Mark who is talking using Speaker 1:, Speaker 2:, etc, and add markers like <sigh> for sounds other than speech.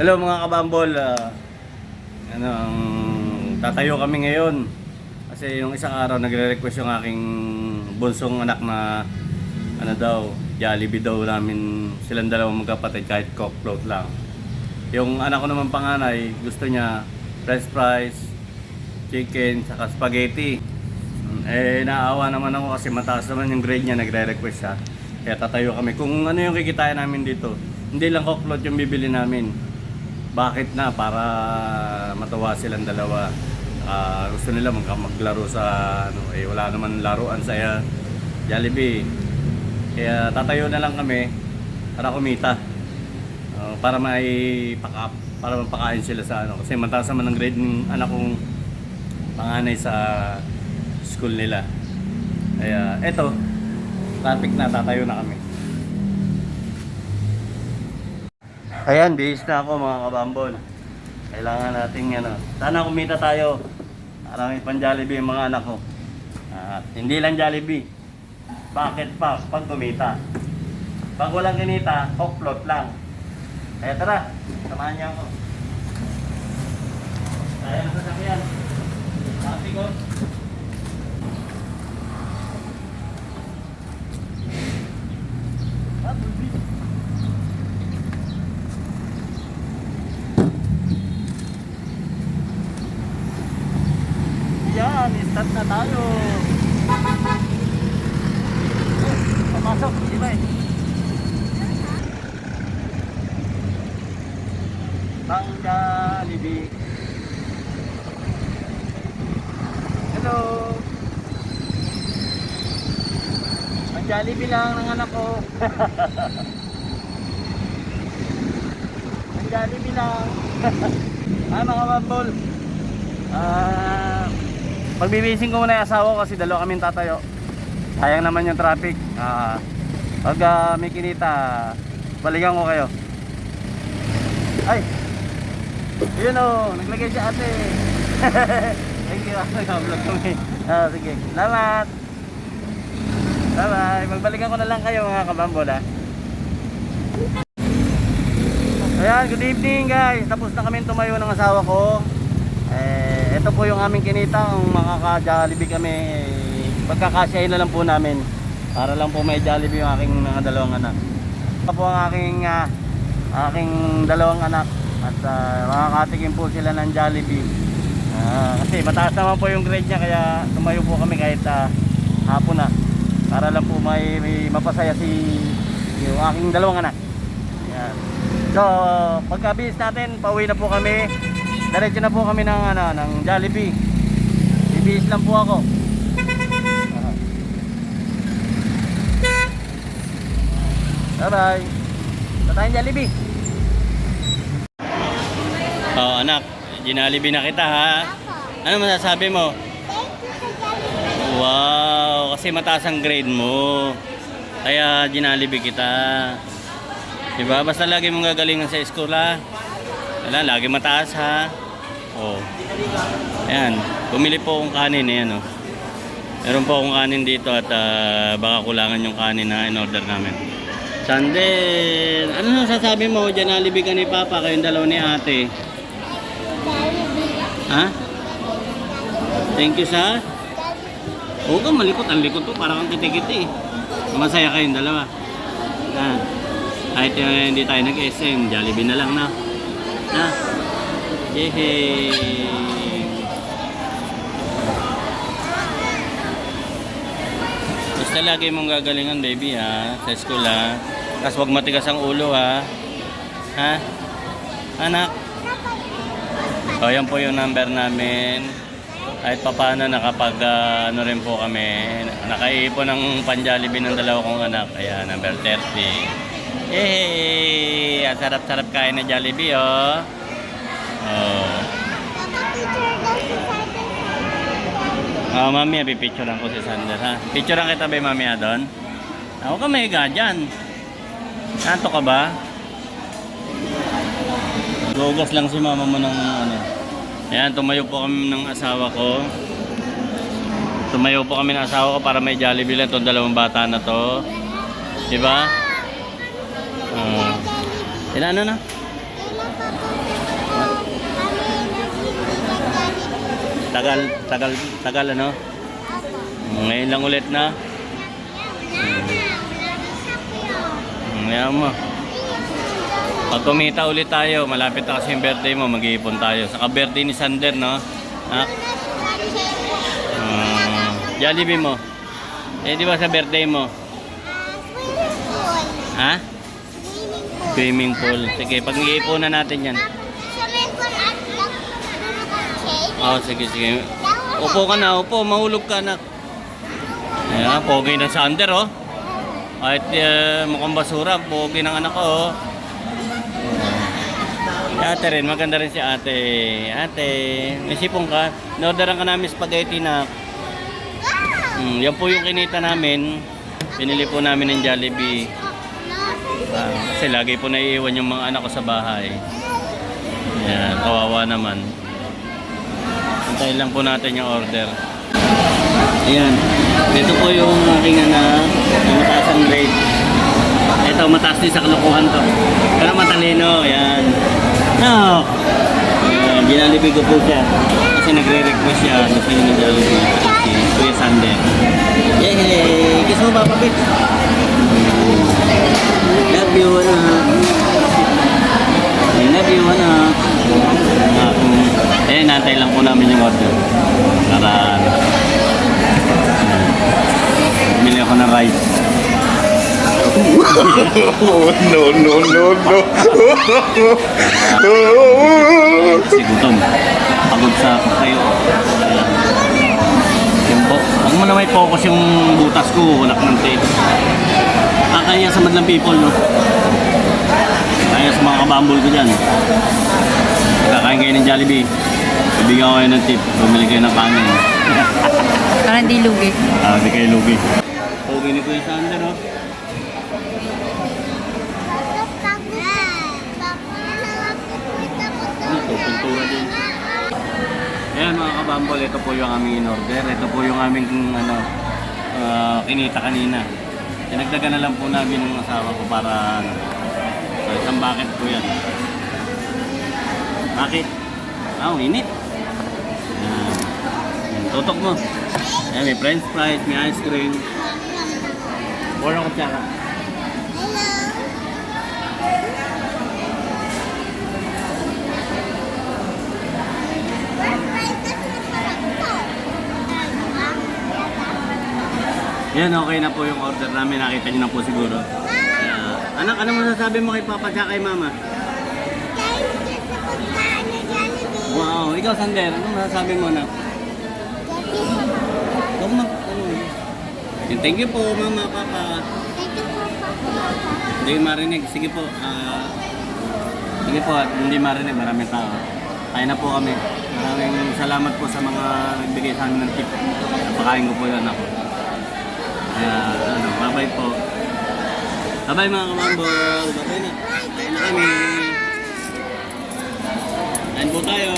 Speaker 1: Hello mga kabambol. Ah, ano, ang tatayo kami ngayon. Kasi yung isang araw nagre-request yung aking bunsong anak na ano daw, Jollibee daw namin silang dalawang magkapatid kahit cock float lang. Yung anak ko naman panganay, gusto niya french fries, chicken, saka spaghetti. Eh, naawa naman ako kasi mataas naman yung grade niya, nagre-request siya. Kaya tatayo kami. Kung ano yung kikitain namin dito, hindi lang cock float yung bibili namin. Bakit na? Para matawa silang dalawa. Ah, gusto nila mag maglaro sa ano, eh wala naman laruan sa uh, Jollibee. Kaya tatayo na lang kami para kumita. Ah, para may pack para mapakain sila sa ano kasi mataas naman ang grade ng anak kong panganay sa school nila. Kaya eto, traffic na tatayo na kami. Ayan, bihis na ako mga kabambol. Kailangan nating ano, sana kumita tayo. Para may pan Jollibee yung mga anak ko. At hindi lang Jollibee. Bakit pa pag kumita? Pag walang kinita, float lang. Kaya tara, samahan niyo ako. Kaya na sasakyan. Traffic ko. Ah, bulbis. Yan, start na tayo. Papasok, di ba eh? Bang Jollibee. Hello. Ang Jollibee lang ng anak ko. <laughs> Ang Jollibee lang. <laughs> ah, mga bambol. Ah, Pagbibising ko muna yung asawa ko kasi dalawa kaming tatayo. Sayang naman yung traffic. Ah, pag ah, may kinita, balikan ko kayo. Ay! Yun o, naglagay si ate. <laughs> Thank you, nag-vlog kami. Ah, sige, salamat. Bye-bye. Magbalikan ko na lang kayo mga kabambol ha. Ayan, good evening guys. Tapos na kami tumayo ng asawa ko. Eh, ito po yung aming kinita, ang makaka-jollibee kami. Pagkakasyahin na lang po namin para lang po may jollibee yung aking mga dalawang anak. Ito po ang aking ah, aking dalawang anak at uh, makakatikim po sila ng jollibee. Ah, kasi mataas naman po yung grade niya kaya tumayo po kami kahit ah, hapon na para lang po may, may mapasaya si yung aking dalawang anak. Yan. So, pagkabis natin, pauwi na po kami. Diretso na po kami ng ano, ng Jollibee. Bibihis lang po ako. Bye-bye. Jollibee. Oh, anak. Ginalibee na kita ha. Ano masasabi mo? Wow, kasi mataas ang grade mo. Kaya ginalibee kita. Diba? Basta lagi mong gagalingan sa school ha. Wala, lagi mataas ha. Oh. Ayan, bumili po akong kanin ayan oh. Meron po akong kanin dito at ah, baka kulangan yung kanin na in-order namin. Sandel, ano na sasabi mo? Diyan alibi ka ni Papa, kayong dalaw ni ate. Ha? Thank you sa? Huwag kang malikot. Ang likot to. Parang kang kiti-kiti. Masaya kayong dalawa. Ha? Kahit uh, hindi tayo nag-SM, Jollibee na lang na. Ha? Yehey! Basta lagi mong gagalingan baby ha, sa school ha. Tapos huwag matigas ang ulo ha. Ha? Anak? O yan po yung number namin. Kahit pa paano nakapag ah, ano rin po kami. Nakaiipon ng panjalibi ng dalawa kong anak. Kaya number 30. Yay! Ang sarap-sarap kain na Jollibee oh. Oh. Ah, mami, pipicturean ko si Sander ha. Picturean kita ba mami ah, doon? Ako ka may dyan. Nanto ka ba? Gugas lang si mama mo ng ano. Ayan, tumayo po kami ng asawa ko. Tumayo po kami ng asawa ko para may Jollibee lang itong dalawang bata na to. Diba? Uh, inano na? Tagal, tagal, tagal ano? Ngayon lang ulit na? Hmm. Ngayon mo. Pag kumita ulit tayo, malapit na kasi yung birthday mo, mag-iipon tayo. Saka birthday ni Sander, no? Ha? Uh, Jollibee mo. Eh, di ba sa birthday mo? Ah, ha? Swimming pool. Sige, pag nag-iipunan natin yan. Oh, sige, sige. Upo ka na, upo. Mahulog ka, anak. Ayan, pogi na sa under, oh. Kahit uh, mukhang basura, pogi ng anak ko, oh. Si ate rin, maganda rin si ate. Ate, may sipong ka. Norderan ka namin spaghetti na. Mm, yan po yung kinita namin. Pinili po namin ng Jollibee. Ah, kasi lagi po naiiwan yung mga anak ko sa bahay. Yan, kawawa naman. Hintayin lang po natin yung order. Ayan. Ito po yung aking anak. Yung mataas ang grade. Ito, mataas din sa kalukuhan to. Pero matalino. Ayan. No! Ayan, ginalibig ko po siya. Kasi nagre-request siya. Gusto niya ng Jollibee. Si Kuya Sander. Yay! Kiss mo, Papa Pit. Love you, anak. I love you, anak. Ah, mm. eh, nantay lang po namin yung order. Para, ano, bumili ako ng rice.
Speaker 2: Oh, <laughs> no, no, no, no.
Speaker 1: Kasi <laughs> gutom. Pagod sa kayo. Ayan. Yun po. Huwag mo na may focus yung butas ko. Wala ng tape. Kakaya sa madlang people, no? Kaya sa mga kabambol ko dyan. Kakain kayo ng Jollibee. Bibigyan ko kayo ng tip. Bumili kayo ng kanin.
Speaker 3: Para hindi lugi.
Speaker 1: Ah, di kayo lugi. Pogi ni Kuya Sander, oh. Ano to? Pintura din. Ayan mga kabambol, ito po yung aming in-order. Ito po yung aming ano, ah, kinita kanina. Dinagdagan na lang po namin ng asawa ko para ano. So isang bucket po yan. Bakit? Ah, oh, init. Ayan, Tutok mo. Ayan, may french fries, may ice cream. Wala ko tsaka. Yan, okay na po yung order namin. Nakita niyo na po siguro. Ayan. anak, ano masasabi mo kay Papa at kay Mama? Wow, ikaw Sander, ano masasabi mo na? Huwag mag... Ano? Thank you po, Mama, Papa. Hindi marinig. Sige po. ah, sige po, hindi marinig. Maraming tao. Kaya na po kami. Maraming salamat po sa mga nagbigay sa amin ng tip. Napakain ko po yun ako. Kaya, ano, bye-bye po. Bye-bye mga kamambol. Bye-bye na. Kain na kami. Kain po tayo.